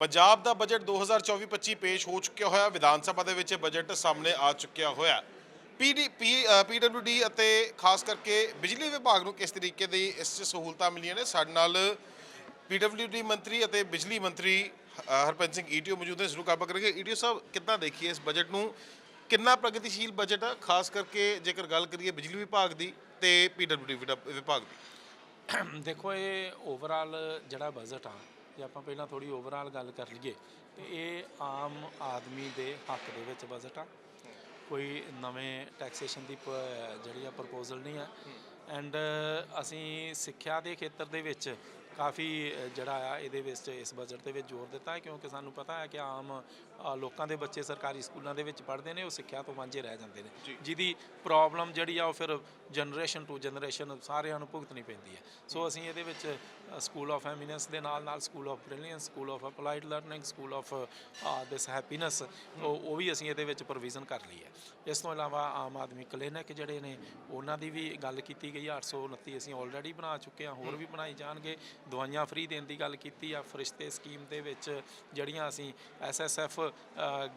ਪੰਜਾਬ ਦਾ budget 2024-25 ਪੇਸ਼ ਹੋ ਚੁੱਕਿਆ ਹੋਇਆ। ਵਿਧਾਨ ਸਭਾ ਦੇ ਵਿੱਚ ਇਹ ਬਜਟ ਸਾਹਮਣੇ ਆ ਚੁੱਕਿਆ ਹੋਇਆ। ਪੀਡੀ ਪੀਡਬਲਯੂਡੀ ਅਤੇ ਖਾਸ ਕਰਕੇ ਬਿਜਲੀ ਵਿਭਾਗ ਨੂੰ ਕਿਸ ਤਰੀਕੇ ਦੀ ਇਸ 'ਚ ਸਹੂਲਤਾਂ ਮਿਲੀਆਂ ਨੇ? ਸਾਡੇ ਨਾਲ ਪੀਡਬਲਯੂਡੀ ਮੰਤਰੀ ਅਤੇ ਬਿਜਲੀ ਮੰਤਰੀ ਅ, ਹਰਪੰਜ ਸਿੰਘ ਈਟੀਓ ਮੌਜੂਦ ਨੇ। ਜ਼ਰੂਰ ਗੱਲਬਾਤ ਕਰਾਂਗੇ। ਈਟੀਓ ਸਾਹਿਬ ਕਿੱਦਾਂ ਦੇਖੀਏ ਇਸ ਬਜਟ ਨੂੰ? ਕਿੰਨਾ ਪ੍ਰਗਤੀਸ਼ੀਲ ਬਜਟ ਆ? ਖਾਸ ਕਰਕੇ ਜੇਕਰ ਗੱਲ ਕਰੀਏ ਬਿਜਲੀ ਵਿਭਾਗ ਦੀ ਤੇ ਪੀਡਬਲਯੂਡੀ ਵਿਭਾਗ ਦੀ। ਦੇਖੋ ਇਹ ਓਵਰਆਲ ਜਿਹੜਾ ਬਜਟ ਆ ਜੇ ਆਪਾਂ ਪਹਿਲਾਂ ਥੋੜੀ ਓਵਰਆਲ ਗੱਲ ਕਰ ਲਈਏ ਤੇ ਇਹ ਆਮ ਆਦਮੀ ਦੇ ਹੱਕ ਦੇ ਵਿੱਚ ਬਜਟ ਆ। ਕੋਈ ਨਵੇਂ ਟੈਕਸੇਸ਼ਨ ਦੀ ਜਿਹੜੀ ਆ ਪ੍ਰਪੋਜ਼ਲ ਨਹੀਂ ਆ। ਐਂਡ ਅਸੀਂ ਸਿੱਖਿਆ ਦੇ ਖੇਤਰ ਦੇ ਵਿੱਚ ਕਾਫੀ ਜਿਹੜਾ ਆ ਇਹਦੇ ਵਿੱਚ ਇਸ ਬਜਟ ਦੇ ਵਿੱਚ ਜ਼ੋਰ ਦਿੱਤਾ ਹੈ ਕਿਉਂਕਿ ਸਾਨੂੰ ਪਤਾ ਹੈ ਕਿ ਆਮ ਲੋਕਾਂ ਦੇ ਬੱਚੇ ਸਰਕਾਰੀ ਸਕੂਲਾਂ ਦੇ ਵਿੱਚ ਪੜ੍ਹਦੇ ਨੇ ਉਹ ਸਿੱਖਿਆ ਤੋਂ ਵਾਂਝੇ ਰਹਿ ਜਾਂਦੇ ਨੇ। ਜਿਹਦੀ ਪ੍ਰੋਬਲਮ ਜਿਹੜੀ ਆ ਉਹ ਫਿਰ ਜਨਰੇਸ਼ਨ ਟੂ ਜਨਰੇਸ਼ਨ ਸਾਰਿਆਂ ਨੂੰ ਭੁਗਤਣੀ ਪੈਂਦੀ ਹੈ। ਸੋ ਅਸੀਂ ਇਹਦੇ ਵਿੱਚ ਸਕੂਲ ਆਫ ਐਮੀਨੈਂਸ ਦੇ ਨਾਲ ਨਾਲ school of brilliance school of applied learning school of this happiness ਉਹ ਵੀ ਅਸੀਂ ਇਹਦੇ ਵਿੱਚ ਪ੍ਰੋਵੀਜ਼ਨ ਕਰ ਲਈ ਹੈ। ਇਸ ਤੋਂ ਇਲਾਵਾ ਆਮ ਆਦਮੀ ਕਲੀਨਿਕ ਜਿਹੜੇ ਨੇ ਉਹਨਾਂ ਦੀ ਵੀ ਗੱਲ ਕੀਤੀ ਗਈ ਆ 829 ਅਸੀਂ ਆਲਰੇਡੀ ਬਣਾ ਚੁੱਕੇ ਹਾਂ ਹੋਰ ਵੀ ਬਣਾਈ ਜਾਣਗੇ। ਦਵਾਈਆਂ ਫ੍ਰੀ ਦੇਣ ਦੀ ਗੱਲ ਕੀਤੀ ਆ, ਫਰਿਸ਼ਤੇ ਸਕੀਮ ਦੇ ਵਿੱਚ ਜਿਹੜੀਆਂ ਅਸੀਂ ਐਸਐਸਐਫ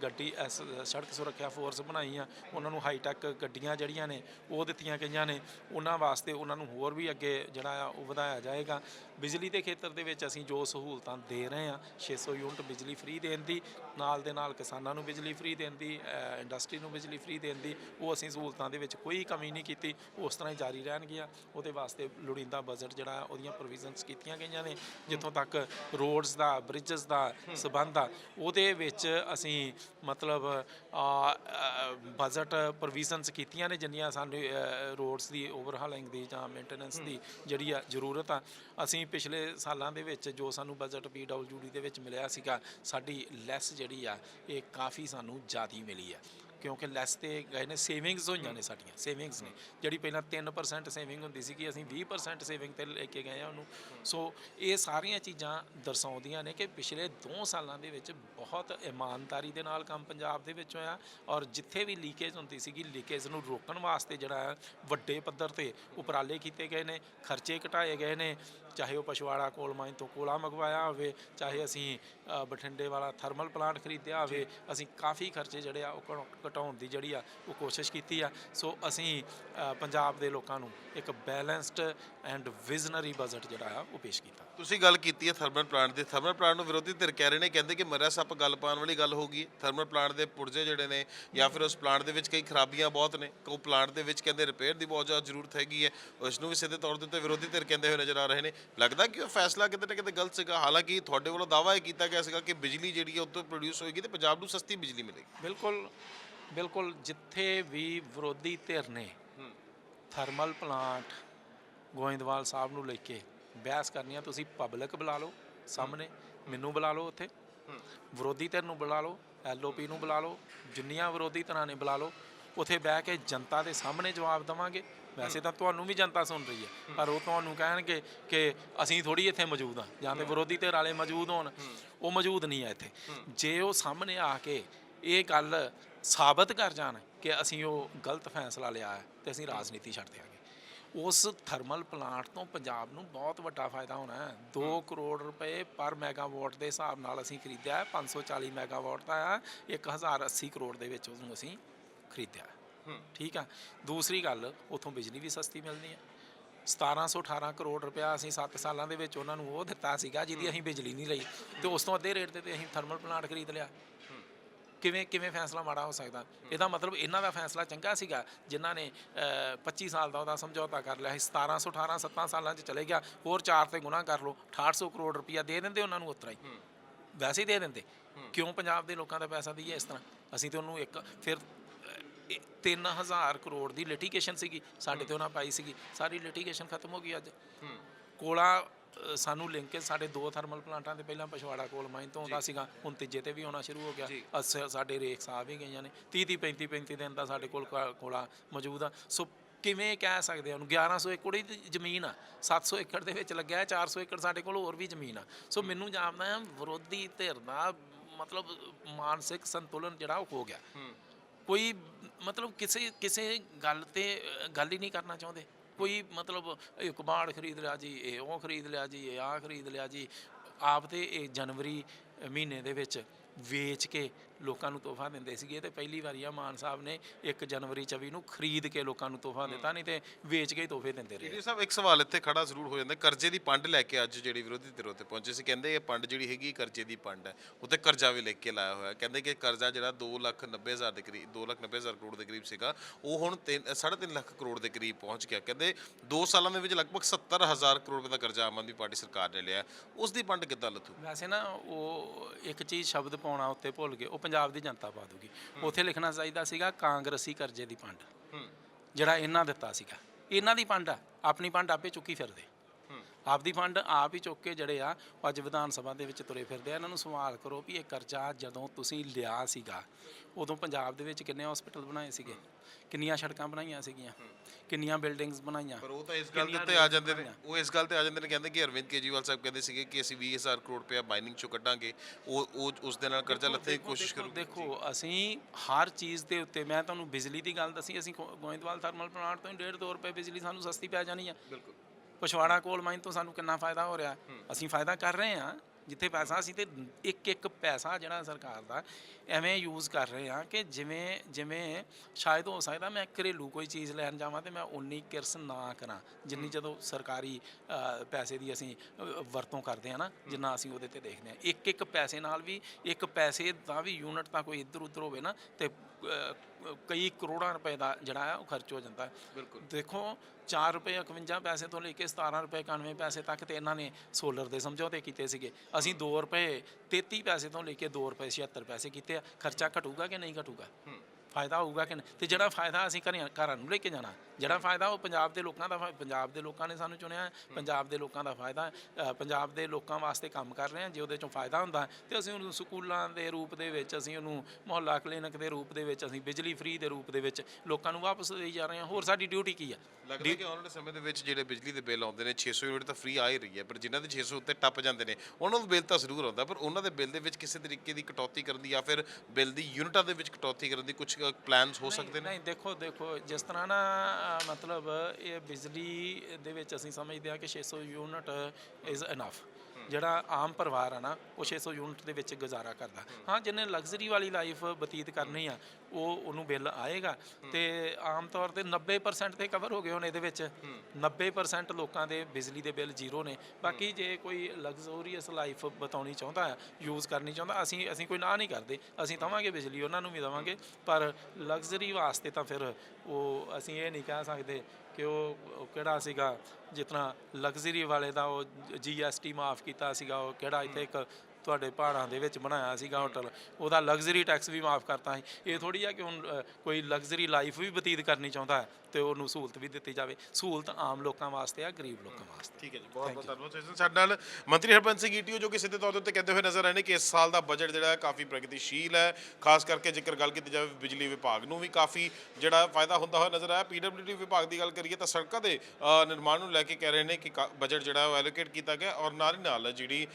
ਗੱਡੀ, ਐਸ, ਸੜਕ ਸੁਰੱਖਿਆ ਫੋਰਸ ਬਣਾਈ ਆ, ਉਹਨਾਂ ਨੂੰ ਹਾਈਟੈਕ ਗੱਡੀਆਂ ਜਿਹੜੀਆਂ ਨੇ, ਉਹ ਦਿੱਤੀਆਂ ਗਈਆਂ ਨੇ। ਉਹਨਾਂ ਵਾਸਤੇ ਉਹਨਾਂ ਨੂੰ ਹੋਰ ਵੀ ਅੱਗੇ ਜਿਹੜਾ ਆ, ਉਹ ਵਧਾਇਆ ਜਾਏਗਾ। ਬਿਜਲੀ ਦੇ ਖੇਤਰ ਦੇ ਵਿੱਚ ਅਸੀਂ ਜੋ ਸਹੂਲਤਾਂ ਦੇ ਰਹੇ ਹਾਂ 600 ਯੂਨਿਟ ਬਿਜਲੀ ਫ੍ਰੀ ਦੇਣ ਦੀ, ਨਾਲ ਦੇ ਨਾਲ ਕਿਸਾਨਾਂ ਨੂੰ ਬਿਜਲੀ ਫ੍ਰੀ ਦੇਣ ਦੀ ਇੰਡਸਟਰੀ ਨੂੰ ਬਿਜਲੀ ਫ੍ਰੀ ਦੇਣ ਦੀ, ਉਹ ਅਸੀਂ ਸਹੂਲਤਾਂ ਦੇ ਵਿੱਚ ਕੋਈ ਕਮੀ ਨਹੀਂ ਕੀਤੀ, ਉਸ ਤਰ੍ਹਾਂ ਹੀ ਜਾਰੀ ਰਹਿਣਗੀਆਂ। ਉਹਦੇ ਵਾਸਤੇ ਲੋੜੀਂਦਾ ਬਜਟ ਜਿਹੜਾ ਉਹਦੀਆਂ ਪ੍ਰੋਵੀਜ਼ਨਸ ਕੀਤੀਆਂ ਗਈਆਂ ਨੇ, ਜਿੱਥੋਂ ਤੱਕ ਰੋਡਸ ਦਾ, ਬ੍ਰਿਜਸ ਦਾ ਸਬੰਧ ਆ, ਉਹਦੇ ਵਿੱਚ ਅਸੀਂ ਮਤਲਬ ਬਜਟ ਪ੍ਰੋਵੀਜ਼ਨਸ ਕੀਤੀਆਂ ਨੇ, ਜਿੰਨੀਆਂ ਸਾਨੂੰ ਰੋਡਸ ਦੀ ਓਵਰਹਾਲਿੰਗ ਦੀ ਜਾਂ ਮੇਨਟੇਨੈਂਸ ਦੀ ਜਿਹੜੀ ਆ ਜ਼ਰੂਰਤ ਆ। ਅਸੀਂ ਪਿਛਲੇ ਸਾਲਾਂ ਦੇ ਵਿੱਚ ਜੋ ਸਾਨੂੰ ਬਜਟ ਪੀਡਬਲਯੂਡੀ ਦੇ ਵਿੱਚ ਮਿਲਿਆ ਸੀਗਾ, ਸਾਡੀ ਲੈਸ ਜਿਹੜੀ ਆ, ਇਹ ਕਾਫੀ ਸਾਨੂੰ ਜ਼ਿਆਦੀ ਮਿਲੀ ਆ। ਕਿਉਂਕਿ ਲੈਸ ਤੇ ਗਏ ਨੇ ਸੇਵਿੰਗਸ ਹੋਈਆਂ ਨੇ ਸਾਡੀਆਂ ਸੇਵਿੰਗਸ ਨੇ। ਜਿਹੜੀ ਪਹਿਲਾਂ 3% ਸੇਵਿੰਗ ਹੁੰਦੀ ਸੀ ਕਿ ਅਸੀਂ 20% ਸੇਵਿੰਗ ਤੇ ਲੈ ਕੇ ਗਏ ਆ ਉਹਨੂੰ। ਸੋ ਇਹ ਸਾਰੀਆਂ ਚੀਜ਼ਾਂ ਦਰਸਾਉਂਦੀਆਂ ਨੇ ਕਿ ਪਿਛਲੇ 2 ਸਾਲਾਂ ਦੇ ਵਿੱਚ ਬਹੁਤ ਇਮਾਨਦਾਰੀ ਦੇ ਨਾਲ ਕੰਮ ਪੰਜਾਬ ਦੇ ਵਿੱਚ ਹੋਇਆ ਔਰ ਜਿੱਥੇ ਵੀ ਲੀਕੇਜ ਹੁੰਦੀ ਸੀਗੀ ਲੀਕੇਜ ਨੂੰ ਰੋਕਣ ਵਾਸਤੇ ਜਿਹੜਾ ਵੱਡੇ ਪੱਧਰ ਤੇ ਉਪਰਾਲੇ ਕੀਤੇ ਗਏ ਨੇ, ਖਰਚੇ ਘਟਾਏ ਗਏ ਨੇ ਚਾਹੇ ਉਹ ਪਸ਼ਵਾੜਾ ਕੋਲ ਮਾਈਨ ਤੋਂ ਕੋਲਾ ਮੰਗਵਾਇਆ ਹੋਵੇ ਚਾਹੇ ਅਸੀਂ ਬਠਿੰਡੇ ਵਾਲਾ ਥਰਮਲ ਪਲਾਂਟ ਖਰੀਦਿਆ ਹੋਵੇ ਅਸੀਂ ਕਾਫੀ ਖਰਚੇ ਜਿਹੜੇ ਆ ਉਹ ਘਟਾ- ਘਟਾਉਣ ਦੀ ਜਿਹੜੀ ਆ ਉਹ ਕੋਸ਼ਿਸ਼ ਕੀਤੀ ਆ। ਸੋ ਅਸੀਂ ਪੰਜਾਬ ਦੇ ਲੋਕਾਂ ਨੂੰ ਇੱਕ ਬੈਲੈਂਸਡ ਐਂਡ ਵਿਜ਼ਨਰੀ ਬਜਟ ਜਿਹੜਾ ਆ ਉਹ ਪੇਸ਼ ਕੀਤਾ। ਤੁਸੀਂ ਗੱਲ ਕੀਤੀ ਹੈ ਥਰਮਲ ਪਲਾਂਟ ਦੀ। ਥਰਮਲ ਪਲਾਂਟ ਨੂੰ ਵਿਰੋਧੀ ਧਿਰ ਕਹਿ ਰਹੇ ਨੇ ਕਹਿੰਦੇ ਕਿ ਮਰਿਆ ਸੱਪ ਗੱਲ ਪਾਉਣ ਵਾਲੀ ਗੱਲ ਹੋਗੀ ਥਰਮਲ ਪਲਾਂਟ ਦੇ ਪੁਰਜੇ ਜਿਹੜੇ ਨੇ ਜਾਂ ਫਿਰ ਉਸ ਪਲਾਂਟ ਦੇ ਵਿੱਚ ਕਈ ਖਰਾਬੀਆਂ ਬਹੁਤ ਨੇ ਕੋ ਪਲਾਂਟ ਦੇ ਵਿੱਚ ਕਹਿੰਦੇ ਰਿਪੇਅਰ ਦੀ ਬਹੁਤ ਜ਼ਿਆਦਾ ਜ਼ਰੂਰਤ ਹੈਗੀ ਹੈ। ਉਸ ਨੂੰ ਵੀ ਸਿੱਧੇ ਤੌਰ ਦੇ ਉੱਤੇ ਵਿਰੋਧੀ ਧਿਰ ਕਹਿੰਦੇ ਹੋਏ ਨਜ਼ਰ ਆ ਰਹੇ ਨੇ। ਲੱਗਦਾ ਕਿ ਉਹ ਫੈਸਲਾ ਕਿਤੇ ਨਾ ਕਿਤੇ ਗਲਤ ਸੀਗਾ? ਹਾਲਾਂਕਿ ਤੁਹਾਡੇ ਵੱਲੋਂ ਦਾਅਵਾ ਇਹ ਕੀਤਾ ਗਿਆ ਸੀਗਾ ਕਿ ਬਿਜਲੀ ਜਿਹੜੀ ਹੈ ਉੱਥੋਂ ਪ੍ਰੋਡਿਊਸ ਹੋਏਗੀ ਤੇ ਪੰਜਾਬ ਨੂੰ ਸਸਤੀ ਬਿਜਲੀ ਮਿਲੇਗੀ। ਬਿਲਕੁਲ ਬਿਲਕੁਲ ਜਿੱਥੇ ਵੀ ਵਿਰੋਧੀ ਧਿਰ ਨੇ ਥਰਮਲ ਪਲਾਂਟ ਗੋਇੰਦਵਾਲ ਸਾਹਿਬ ਨੂੰ ਲੈ ਕੇ ਬਹਿਸ ਕਰਨੀ ਆ ਤੁਸੀਂ ਪਬਲਿਕ ਬੁਲਾ ਲਓ ਸਾਹਮਣੇ ਮੈਨੂੰ ਬੁਲਾ ਲਓ ਉੱਥੇ। ਵਿਰੋਧੀ ਧਿਰ ਨੂੰ ਬੁਲਾ ਲਓ ਐਲਓਪੀ ਨੂੰ ਬੁਲਾ ਲਓ ਜਿੰਨੀਆਂ ਵਿਰੋਧੀ ਧਿਰਾਂ ਨੇ ਬੁਲਾ ਲਓ ਉੱਥੇ ਬਹਿ ਕੇ ਜਨਤਾ ਦੇ ਸਾਹਮਣੇ ਜਵਾਬ ਦਵਾਂਗੇ। ਵੈਸੇ ਤਾਂ ਤੁਹਾਨੂੰ ਵੀ ਜਨਤਾ ਸੁਣ ਰਹੀ ਹੈ, ਪਰ ਉਹ ਤੁਹਾਨੂੰ ਕਹਿਣਗੇ ਕਿ ਅਸੀਂ ਥੋੜੀ ਇੱਥੇ ਮੌਜੂਦ ਆ ਜਾਂ ਤੇ ਵਿਰੋਧੀ ਧਿਰ ਵਾਲੇ ਮੌਜੂਦ ਹੋਣ, ਉਹ ਮੌਜੂਦ ਨਹੀਂ ਹੈ ਇੱਥੇ। ਜੇ ਉਹ ਸਾਹਮਣੇ ਆ ਕੇ ਇਹ ਗੱਲ ਸਾਬਤ ਕਰ ਜਾਣ ਕਿ ਅਸੀਂ ਉਹ ਗਲਤ ਫੈਸਲਾ ਲਿਆ ਹੈ, ਤੇ ਅਸੀਂ ਰਾਜਨੀਤੀ ਛੱਡ ਦਿਆਂਗੇ। ਉਸ ਥਰਮਲ ਪਲਾਂਟ ਤੋਂ ਪੰਜਾਬ ਨੂੰ ਬਹੁਤ ਵੱਡਾ ਫਾਇਦਾ ਹੋਣਾ ਹੈ। 2 ਕਰੋੜ ਰੁਪਏ ਪਰ ਮੈਗਾਵਾਟ ਦੇ ਹਿਸਾਬ ਨਾਲ ਅਸੀਂ ਖਰੀਦਿਆ ਹੈ 540 ਮੈਗਾਵਾਟ ਦਾ ਆ 1080 ਕਰੋੜ ਦੇ ਵਿੱਚ ਉਹਨੂੰ ਅਸੀਂ ਖਰੀਦਿਆ। ਹੈ। ਠੀਕ ਆ? ਦੂਸਰੀ ਗੱਲ ਉਥੋਂ ਬਿਜਲੀ ਵੀ ਸਸਤੀ ਮਿਲਣੀ ਹੈ 1718 ਕਰੋੜ ਰੁਪਇਆ ਅਸੀਂ 7 ਸਾਲਾਂ ਦੇ ਵਿੱਚ ਉਹਨਾਂ ਨੂੰ ਉਹ ਦਿੱਤਾ ਸੀਗਾ ਜਿਹਦੀ ਅਸੀਂ ਬਿਜਲੀ ਨਹੀਂ ਲਈ। ਤੇ ਉਸ ਤੋਂ ਅੱਧੇ ਰੇਟ ਤੇ ਤੇ ਅਸੀਂ ਥਰਮਲ ਪਲਾਂਟ ਖਰੀਦ ਲਿਆ। ਕਿਵੇਂ ਕਿਵੇਂ ਫੈਸਲਾ ਮਾੜਾ ਹੋ ਸਕਦਾ? ਇਹਦਾ ਮਤਲਬ ਇਹਨਾਂ ਦਾ ਫੈਸਲਾ ਚੰਗਾ ਸੀਗਾ ਜਿਨ੍ਹਾਂ ਨੇ ਅਹ, 25 ਸਾਲ ਦਾ ਉਹਦਾ ਸਮਝੌਤਾ ਕਰ ਲਿਆ। ਸੀ 1718 7 ਸਾਲਾਂ 'ਚ ਚਲੇ ਗਿਆ। ਹੋਰ 4 ਤੇ ਗੁਣਾ ਕਰ ਲਓ 6800 ਕਰੋੜ ਰੁਪਇਆ ਦੇ ਦਿੰਦੇ ਉਹਨਾਂ ਨੂੰ ਉਤਰਾ ਹੀ। ਵੈਸੇ ਹੀ ਦੇ ਦਿੰਦੇ। ਕਿਉਂ ਪੰਜਾਬ ਦੇ ਲੋਕਾਂ ਦਾ ਪੈਸਾ ਦਈਏ ਇਸ ਤਰ੍ਹਾਂ? ਅਸੀਂ ਤੇ ਉਹਨੂੰ ਇੱਕ ਫਿਰ 3000 ਕਰੋੜ ਦੀ ਲਿਟੀਗੇਸ਼ਨ ਸੀਗੀ ਸਾਡੇ ਤੇ ਉਹਨਾਂ ਪਾਈ ਸੀਗੀ ਸਾਰੀ ਲਿਟੀਗੇਸ਼ਨ ਖਤਮ ਹੋ ਗਈ ਅੱਜ। ਕੋਲਾ ਸਾਨੂੰ ਲਿੰਕੇਜ ਸਾਡੇ ਦੋ ਥਰਮਲ ਪਲਾਂਟਾਂ ਦੇ ਪਹਿਲਾਂ ਪਛਵਾੜਾ ਕੋਲ ਮਾਈਨ ਤੋਂ ਆਉਂਦਾ ਸੀਗਾ ਹੁਣ ਤੀਜੇ ਤੇ ਵੀ ਆਉਣਾ ਸ਼ੁਰੂ ਹੋ ਗਿਆ। ਅਸ- ਸਾਡੇ ਰੇਖ ਸਾਹਿਬ ਵੀ ਗਈਆਂ ਨੇ 30 30 35 35 ਦਿਨ ਦਾ ਸਾਡੇ ਕੋਲ ਕੋਲਾ ਮੌਜੂਦ ਆ। ਸੋ ਕਿਵੇਂ ਕਹਿ ਸਕਦੇ ਆ ਉਹਨੂੰ 1100 ਏਕੜ ਦੀ ਜ਼ਮੀਨ ਆ 700 ਏਕੜ ਦੇ ਵਿੱਚ ਲੱਗਿਆ ਹੈ, 400 ਏਕੜ ਸਾਡੇ ਕੋਲ ਹੋਰ ਵੀ ਜ਼ਮੀਨ ਆ। ਸੋ ਮੈਨੂੰ ਜਾਪਦਾ ਹੈ ਵਿਰੋਧੀ ਧਿਰ ਦਾ ਮਤਲਬ ਮਾਨਸਿਕ ਸੰਤੁਲਨ ਜਿਹੜਾ ਉਹ ਹੋ ਗਿਆ। ਕੋਈ ਮਤਲਬ ਕਿਸੇ ਕਿਸੇ ਗੱਲ ਤੇ, ਗੱਲ ਹੀ ਨਹੀਂ ਕਰਨਾ ਚਾਹੁੰਦੇ। ਕੋਈ ਮਤਲਬ, ਇਹ ਕਬਾੜ ਖਰੀਦ ਲਿਆ ਜੀ, ਇਹ ਉਹ ਖਰੀਦ ਲਿਆ ਜੀ, ਇਹ ਆ ਖਰੀਦ ਲਿਆ ਜੀ। ਆਪ ਤੇ ਇਹ ਜਨਵਰੀ ਮਹੀਨੇ ਦੇ ਵਿੱਚ ਵੇਚ ਕੇ ਲੋਕਾਂ ਨੂੰ ਤੋਹਫਾ ਦਿੰਦੇ ਸੀਗੇ ਤੇ ਪਹਿਲੀ ਵਾਰੀ ਆ ਮਾਨ ਸਾਹਿਬ ਨੇ 1 ਜਨਵਰੀ 24 ਨੂੰ ਖਰੀਦ ਕੇ ਲੋਕਾਂ ਨੂੰ ਤੋਹਫਾ ਦਿੱਤਾ ਨਹੀਂ ਤੇ ਵੇਚ ਕੇ ਹੀ ਤੋਹਫੇ ਦਿੰਦੇ ਰਹੇ। ਜੀ ਸਾਹਿਬ ਇੱਕ ਸਵਾਲ ਇੱਥੇ ਖੜਾ ਜ਼ਰੂਰ ਹੋ ਜਾਂਦਾ ਕਰਜ਼ੇ ਦੀ ਪੰਡ ਲੈ ਕੇ ਅੱਜ ਜਿਹੜੀ ਵਿਰੋਧੀ ਧਿਰ ਉੱਤੇ ਪਹੁੰਚੇ ਸੀ ਕਹਿੰਦੇ ਇਹ ਪੰਡ ਜਿਹੜੀ ਹੈਗੀ ਕਰਜ਼ੇ ਦੀ ਪੰਡ ਹੈ ਉੱਤੇ ਕਰਜ਼ਾ ਵੀ ਲੈ ਕੇ ਲਾਇਆ ਹੋਇਆ ਕਹਿੰਦੇ ਕਿ ਕਰਜ਼ਾ ਜਿਹੜਾ 2 ਲੱਖ 90 ਹਜ਼ਾਰ ਦੇ ਕਰੀਬ 2 ਲੱਖ 90 ਹਜ਼ਾਰ ਕਰੋੜ ਦੇ ਕਰੀਬ ਸੀਗਾ ਉਹ ਹੁਣ 3.5 ਲੱਖ ਕਰੋੜ ਦੇ ਕਰੀਬ ਪਹੁੰਚ ਗਿਆ ਕਹਿੰਦੇ 2 ਸਾਲਾਂ ਦੇ ਵਿੱਚ ਲਗਭਗ 70 ਹਜ਼ਾਰ ਕਰੋੜ ਰੁਪਏ ਦਾ ਕਰਜ਼ਾ ਆਮ ਆਦਮੀ ਪਾਰਟੀ ਸਰਕਾਰ ਨੇ ਲਿਆ ਉਸ ਦੀ ਪੰਡ ਕਿੱਦਾਂ ਲੱਥੂ? ਵੈਸੇ ਨਾ ਉਹ ਇੱਕ ਚੀਜ਼ ਸ਼ਬਦ ਪਾਉਣਾ ਉੱਤੇ ਭੁੱਲ ਗਏ ਉਹ ਪੰਜਾਬ ਦੀ ਜਨਤਾ ਪਾ ਦੂਗੀ ਉੱਥੇ ਲਿਖਣਾ ਚਾਹੀਦਾ ਸੀਗਾ ਕਾਂਗਰਸੀ ਕਰਜ਼ੇ ਦੀ ਪੰਡ। ਜਿਹੜਾ ਇਹਨਾਂ ਦਿੱਤਾ ਸੀਗਾ। ਇਹਨਾਂ ਦੀ ਪੰਡ ਆ। ਆਪਣੀ ਪੰਡ ਆਪੇ ਚੁੱਕੀ ਫਿਰਦੇ। ਆਪਦੀ ਫੰਡ ਆਪ ਹੀ ਚੁੱਕ ਕੇ ਜਿਹੜੇ ਆ ਉਹ ਅੱਜ ਵਿਧਾਨ ਸਭਾ ਦੇ ਵਿੱਚ ਤੁਰੇ ਫਿਰਦੇ ਆ। ਇਹਨਾਂ ਨੂੰ ਸਵਾਲ ਕਰੋ ਵੀ ਇਹ ਕਰਜ਼ਾ ਜਦੋਂ ਤੁਸੀਂ ਲਿਆ ਸੀਗਾ ਉਦੋਂ ਪੰਜਾਬ ਦੇ ਵਿੱਚ ਕਿੰਨੇ ਹਸਪੀਟਲ ਬਣਾਏ ਸੀਗੇ? ਕਿੰਨੀਆਂ ਸੜਕਾਂ ਬਣਾਈਆਂ ਸੀਗੀਆਂ? ਕਿੰਨੀਆਂ ਬਿਲਡਿੰਗਸ ਬਣਾਈਆਂ? ਪਰ ਉਹ ਤਾਂ ਇਸ ਗੱਲ ਦੇ ਉੱਤੇ ਆ ਜਾਂਦੇ ਨੇ ਉਹ ਇਸ ਗੱਲ ਤੇ ਆ ਜਾਂਦੇ ਨੇ ਕਹਿੰਦੇ ਕਿ ਅਰਵਿੰਦ ਕੇਜਰੀਵਾਲ ਸਾਹਿਬ ਕਹਿੰਦੇ ਸੀਗੇ ਕਿ ਅਸੀਂ 20000 ਕਰੋੜ ਰੁਪਏ ਮਾਈਨਿੰਗ ਚੋਂ ਕੱਢਾਂਗੇ ਉਹ ਉਹ ਉਸ ਦੇ ਨਾਲ ਕਰਜ਼ਾ ਲੱਥੇ ਦੀ ਕੋਸ਼ਿਸ਼ ਕਰੂਗੇ। ਦੇਖੋ ਅਸੀਂ ਹਰ ਚੀਜ਼ ਦੇ ਉੱਤੇ ਮੈਂ ਤੁਹਾਨੂੰ ਬਿਜਲੀ ਦੀ ਗੱਲ ਦੱਸੀ ਅਸੀਂ ਗੋਇੰਦਵਾਲ ਥਰਮਲ ਪਲਾਂਟ ਤੋਂ 1.5 2 ਰੁਪਏ ਬਿਜਲੀ ਸਾਨੂੰ ਸਸਤੀ ਪੈ ਜਾਣੀ ਆ। ਬਿਲਕੁਲ। ਪਛਵਾੜਾ ਕੋਲ ਮਾਈਨ ਤੋਂ ਸਾਨੂੰ ਕਿੰਨਾ ਫਾਇਦਾ ਹੋ ਰਿਹਾ। ਅਸੀਂ ਫਾਇਦਾ ਕਰ ਰਹੇ ਹਾਂ ਜਿੱਥੇ ਪੈਸਾ ਅਸੀਂ ਤੇ ਇੱਕ ਇੱਕ ਪੈਸਾ ਜਿਹੜਾ ਸਰਕਾਰ ਦਾ ਐਵੇਂ ਯੂਜ਼ ਕਰ ਰਹੇ ਹਾਂ ਕਿ ਜਿਵੇਂ ਜਿਵੇਂ ਸ਼ਾਇਦ ਹੋ ਸਕਦਾ ਮੈਂ ਘਰੇਲੂ ਕੋਈ ਚੀਜ਼ ਲੈਣ ਜਾਵਾਂ ਤੇ ਮੈਂ ਉਨੀ ਕਿਰਸ ਨਾ ਕਰਾਂ ਜਿੰਨੀ ਜਦੋਂ ਸਰਕਾਰੀ ਪੈਸੇ ਦੀ ਅਸੀਂ ਵਰਤੋਂ ਕਰਦੇ ਹਾਂ ਨਾ ਜਿੰਨਾ ਅਸੀਂ ਉਹਦੇ ਤੇ ਦੇਖਦੇ ਹਾਂ। ਇੱਕ ਇੱਕ ਪੈਸੇ ਨਾਲ ਵੀ ਇੱਕ ਪੈਸੇ ਦਾ ਵੀ ਯੂਨਿਟ ਤਾਂ ਕੋਈ ਇੱਧਰ ਉੱਧਰ ਹੋਵੇ ਨਾ ਤੇ ਕਈ ਕਰੋੜਾਂ ਰੁਪਏ ਦਾ ਜਿਹੜਾ ਹੈ ਉਹ ਖਰਚ ਹੋ ਜਾਂਦਾ ਹੈ। ਬਿਲਕੁਲ। ਦੇਖੋ 4 ਰੁਪਏ 51 ਪੈਸੇ ਤੋਂ ਲੈ ਕੇ 17 ਰੁਪਏ 91 ਪੈਸੇ ਤੱਕ ਤੇ ਇਹਨਾਂ ਨੇ ਸੋਲਰ ਦੇ ਸਮਝੌਤੇ ਕੀਤੇ ਸੀਗੇ। ਅਸੀਂ 2 ਰੁਪਏ 33 ਪੈਸੇ ਤੋਂ ਲੈ ਕੇ 2 ਰੁਪਏ 76 ਪੈਸੇ ਕੀਤੇ ਆ। ਖਰਚਾ ਘਟੂਗਾ ਕਿ ਨਹੀਂ ਘਟੂਗਾ? ਫਾਇਦਾ ਹੋਊਗਾ ਕਿ ਨਹੀਂ? ਤੇ ਜਿਹੜਾ ਫਾਇਦਾ ਅਸੀਂ ਘਰਾਂ ਘਰਾਂ ਨੂੰ ਲੈ ਕੇ ਜਾਣਾ ਜਿਹੜਾ ਫਾਇਦਾ ਉਹ ਪੰਜਾਬ ਦੇ ਲੋਕਾਂ ਦਾ ਫਾ- ਪੰਜਾਬ ਦੇ ਲੋਕਾਂ ਨੇ ਸਾਨੂੰ ਚੁਣਿਆ ਹੈ, ਪੰਜਾਬ ਦੇ ਲੋਕਾਂ ਦਾ ਫਾਇਦਾ ਹੈ, ਅ, ਪੰਜਾਬ ਦੇ ਲੋਕਾਂ ਵਾਸਤੇ ਕੰਮ ਕਰ ਰਹੇ ਹਾਂ ਜੇ ਉਹਦੇ ਚੋਂ ਫਾਇਦਾ ਹੁੰਦਾ ਹੈ ਤੇ ਅਸੀਂ ਉਹਨੂੰ ਸਕੂਲਾਂ ਦੇ ਰੂਪ ਦੇ ਵਿੱਚ ਅਸੀਂ ਉਹਨੂੰ ਮੁਹੱਲਾ ਕਲੀਨਿਕ ਦੇ ਰੂਪ ਦੇ ਵਿੱਚ ਅਸੀਂ ਬਿਜਲੀ ਫ੍ਰੀ ਦੇ ਰੂਪ ਦੇ ਵਿੱਚ ਲੋਕਾਂ ਨੂੰ ਵਾਪਸ ਦੇਈ ਜਾ ਰਹੇ ਹਾਂ। ਹੋਰ ਸਾਡੀ ਡਿਊਟੀ ਕੀ ਹੈ ਲੱਗਦਾ ਕਿ ਆਉਣ ਵਾਲੇ ਸਮੇਂ ਦੇ ਵਿੱਚ ਜਿਹੜੇ ਬਿਜਲੀ ਦੇ ਬਿੱਲ ਆਉਂਦੇ ਨੇ 600 ਯੂਨਿਟ ਤਾਂ ਫ੍ਰੀ ਆ ਹੀ ਰਹੀ ਹੈ ਪਰ ਜਿਨ੍ਹਾਂ ਦੇ 600 ਉੱਤੇ ਟੱਪ ਜਾਂਦੇ ਨੇ ਉਹਨਾਂ ਨੂੰ ਬਿੱਲ ਤਾਂ ਜ਼ਰੂਰ ਆਉਂਦਾ ਪਰ ਉਹਨਾਂ ਦੇ ਬਿੱਲ ਦੇ ਵਿੱਚ ਕਿਸੇ ਤਰੀਕੇ ਦੀ ਕਟੌਤੀ ਕਰਨ ਦੀ ਜਾਂ ਫਿਰ ਬਿੱਲ ਦੀ ਯੂਨਿਟਾਂ ਦੇ ਵਿੱਚ ਕਟੌਤੀ ਕਰਨ ਦੀ ਕੁਝ ਪਲਾਨਸ ਹੋ ਸਕਦੇ ਨੇ? ਨਹੀਂ ਦੇਖੋ ਦੇਖੋ ਜਿਸ ਤਰ੍ਹਾਂ ਨਾ ਮਤਲਬ ਇਹ ਬਿਜਲੀ ਦੇ ਵਿੱਚ ਅਸੀਂ ਸਮਝਦੇ ਹਾਂ ਕਿ 600 ਯੂਨਿਟ ਇਜ਼ ਇਨਫ ਜਿਹੜਾ ਆਮ ਪਰਿਵਾਰ ਆ ਨਾ ਉਹ 600 ਯੂਨਿਟ ਦੇ ਵਿੱਚ ਗੁਜ਼ਾਰਾ ਕਰਦਾ। ਹਾਂ। ਜਿਹਨੇ ਲਗਜ਼ਰੀ ਵਾਲੀ ਲਾਈਫ ਬਤੀਤ ਕਰਨੀ ਆ ਉਹ ਉਹਨੂੰ ਬਿੱਲ ਆਏਗਾ। ਤੇ ਆਮ ਤੌਰ ਤੇ 90% ਤੇ ਕਵਰ ਹੋ ਗਏ ਹੁਣ ਇਹਦੇ ਵਿੱਚ। 90% ਲੋਕਾਂ ਦੇ ਬਿਜਲੀ ਦੇ ਬਿੱਲ ਜ਼ੀਰੋ ਨੇ। ਬਾਕੀ ਜੇ ਕੋਈ ਲਗਜ਼ਰੀਅਸ ਲਾਈਫ ਬਤਾਉਣੀ ਚਾਹੁੰਦਾ ਹੈ ਯੂਜ਼ ਕਰਨੀ ਚਾਹੁੰਦਾ ਅਸੀਂ ਅਸੀਂ ਕੋਈ ਨਾ ਨਹੀਂ ਕਰਦੇ। ਅਸੀਂ ਦਵਾਂਗੇ ਬਿਜਲੀ ਉਹਨਾਂ ਨੂੰ ਵੀ ਦਵਾਂਗੇ। ਪਰ ਲਗਜ਼ਰੀ ਵਾਸਤੇ ਤਾਂ ਫਿਰ ਉਹ ਅਸੀਂ ਇਹ ਨਹੀਂ ਕਹਿ ਸਕਦੇ ਕਿ ਉਹ ਕਿਹੜਾ ਸੀਗਾ ਜਿਤਨਾ ਲਗਜ਼ਰੀ ਵਾਲੇ ਦਾ ਉਹ ਜੀਐਸਟੀ ਮਾਫ ਕੀਤਾ ਸੀਗਾ ਉਹ ਕਿਹੜਾ ਇੱਥੇ ਇੱਕ ਤੁਹਾਡੇ ਪਹਾੜਾਂ ਦੇ ਵਿੱਚ ਬਣਾਇਆ ਸੀਗਾ ਹੋਟਲ ਉਹਦਾ ਲਗਜ਼ਰੀ ਟੈਕਸ ਵੀ ਮਾਫ ਕਰਤਾ ਸੀ ਇਹ ਥੋੜੀ ਆ ਕਿ ਹੁਣ ਅ, ਕੋਈ ਲਗਜ਼ਰੀ ਲਾਈਫ ਵੀ ਬਤੀਤ ਕਰਨੀ ਚਾਹੁੰਦਾ ਹੈ ਤੇ ਉਹਨੂੰ ਸਹੂਲਤ ਵੀ ਦਿੱਤੀ ਜਾਵੇ। ਸਹੂਲਤ ਆਮ ਲੋਕਾਂ ਵਾਸਤੇ ਆ ਗਰੀਬ ਲੋਕਾਂ ਵਾਸਤੇ। ਠੀਕ ਹੈ ਜੀ ਬਹੁਤ ਬਹੁਤ ਧੰਨਵਾਦ ਸੈਸ਼ਨ ਸਾਡੇ ਨਾਲ ਮੰਤਰੀ ਹਰਬੰਸ ਸਿੰਘ ਈਟੀਓ ਜੋ ਕਿ ਸਿੱਧੇ ਤੌਰ ਦੇ ਉੱਤੇ ਕਹਿੰਦੇ ਹੋਏ ਨਜ਼ਰ ਆਏ ਨੇ ਕਿ ਇਸ ਸਾਲ ਦਾ ਬਜਟ ਜਿਹੜਾ ਹੈ ਕਾਫੀ ਪ੍ਰਗਤੀਸ਼ੀਲ ਹੈ। ਖਾਸ ਕਰਕੇ ਜੇਕਰ ਗੱਲ ਕੀਤੀ ਜਾਵੇ ਬਿਜਲੀ ਵਿਭਾਗ ਨੂੰ ਵੀ ਕਾਫੀ ਜਿਹੜਾ ਫਾਇਦਾ ਹੁੰਦਾ ਹੋਇਆ ਨਜ਼ਰ ਆਇਆ। ਪੀਡਬਲਯੂਡੀ ਵਿਭਾਗ ਦੀ ਗੱਲ ਕਰੀਏ ਤਾਂ ਸੜਕਾਂ ਦੇ ਅ, ਨਿਰਮਾਣ ਨੂੰ ਲੈ ਕੇ ਕਹਿ ਰਹੇ ਨੇ ਕਿ ਬਜਟ ਜਿਹੜਾ ਉਹ ਐਲੋਕੇਟ ਕੀਤਾ ਗਿਆ ਔਰ ਨਾਲ ਹੀ ਨਾਲ ਜਿਹੜੀ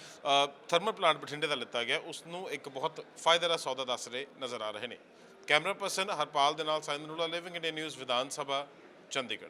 ਥਰਮਲ ਪਲਾਂਟ ਬਠਿੰਡੇ ਦਾ ਲਿੱਤਾ ਗਿਆ ਉਸ ਨੂੰ ਇੱਕ ਬਹੁਤ ਫਾਇਦੇ ਦਾ ਸੌਦਾ ਦੱਸ ਰਹੇ ਨਜ਼ਰ ਆ ਰਹੇ ਨੇ। ਕੈਮਰਾ ਪਰਸਨ ਹਰਪਾਲ ਦੇ ਨਾਲ ਸਾਇੰਦਨੂਲਾ living India news Vidhan Sabha, Chandigarh.